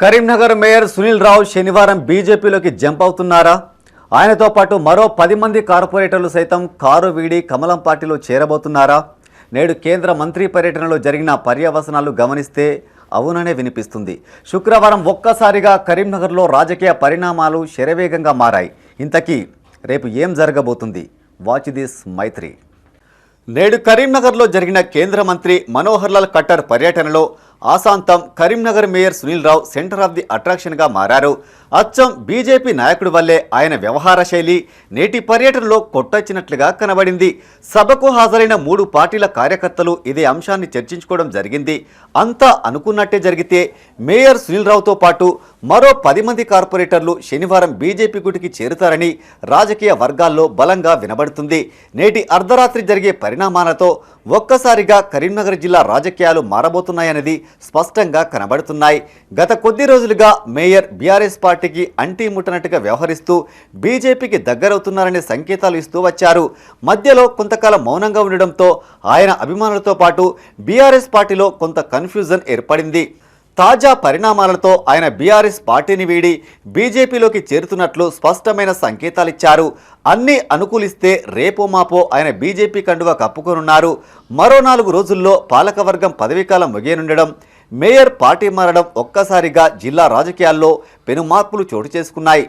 Karimnagar mayor Sunil రావు శనివారం బీజేపీలోకి jump అవుతున్నారా? ఆయనతో పాటు మరో పది మంది కార్పొరేటర్లు సైతం కారు వీడి కమలం పార్టీలో చేరబోతున్నారా? నేడు కేంద్ర మంత్రి పర్యటనలో జరిగిన పర్యవసనాలు గమనిస్తే అవుననే వినిపిస్తుంది. శుక్రవారం ఒక్కసారిగా కరీంనగర్లో రాజకీయ పరిణామాలు శరవేగంగా మారాయి. ఇంతకీ రేపు ఏం జరగబోతుంది? Watch this Maithri. నేడు కరీంనగర్లో జరిగిన కేంద్ర మంత్రి మనోహర్ లాల్ ఖట్టర్ పర్యటనలో ఆశాంతం Karimnagar mayor Sunil Rao centre of the అట్రాక్షన్గా మారారు. అచ్చం బీజేపీ నాయకుడి వల్లే ఆయన వ్యవహార శైలి నేటి పర్యటనలో కొట్టొచ్చినట్లుగా కనబడింది. సభకు హాజరైన మూడు పార్టీల కార్యకర్తలు ఇదే అంశాన్ని చర్చించుకోవడం జరిగింది. అంతా అనుకున్నట్టే జరిగితే మేయర్ సునీల్ రావుతో పాటు మరో పది మంది కార్పొరేటర్లు శనివారం బీజేపీ గుటికి చేరుతారని రాజకీయ వర్గాల్లో బలంగా వినబడుతుంది. నేటి అర్ధరాత్రి జరిగే పరిణామాలతో ఒక్కసారిగా కరీంనగర్ జిల్లా రాజకీయాలు మారబోతున్నాయనేది స్పష్టంగా కనబడుతున్నాయి. గత కొద్ది రోజులుగా మేయర్ బీఆర్ఎస్ పార్టీకి అంటీ ముట్టనట్టుగా వ్యవహరిస్తూ బీజేపీకి దగ్గరవుతున్నారనే సంకేతాలు ఇస్తూ వచ్చారు. మధ్యలో కొంతకాలం మౌనంగా ఉండడంతో ఆయన అభిమానులతో పాటు బీఆర్ఎస్ పార్టీలో కొంత కన్ఫ్యూజన్ ఏర్పడింది. తాజా పరిణామాలతో ఆయన బీఆర్ఎస్ పార్టీని వీడి బీజేపీలోకి చేరుతున్నట్లు స్పష్టమైన సంకేతాలిచ్చారు. అన్ని అనుకూలిస్తే రేపో మాపో ఆయన బీజేపీ కండువా కప్పుకొనున్నారు. మరో నాలుగు రోజుల్లో పాలకవర్గం పదవీకాలం ముగియనుండడం మేయర్ పార్టీ మారడం ఒక్కసారిగా జిల్లా రాజకీయాల్లో పెను మార్పులు చోటు చేసుకున్నాయి.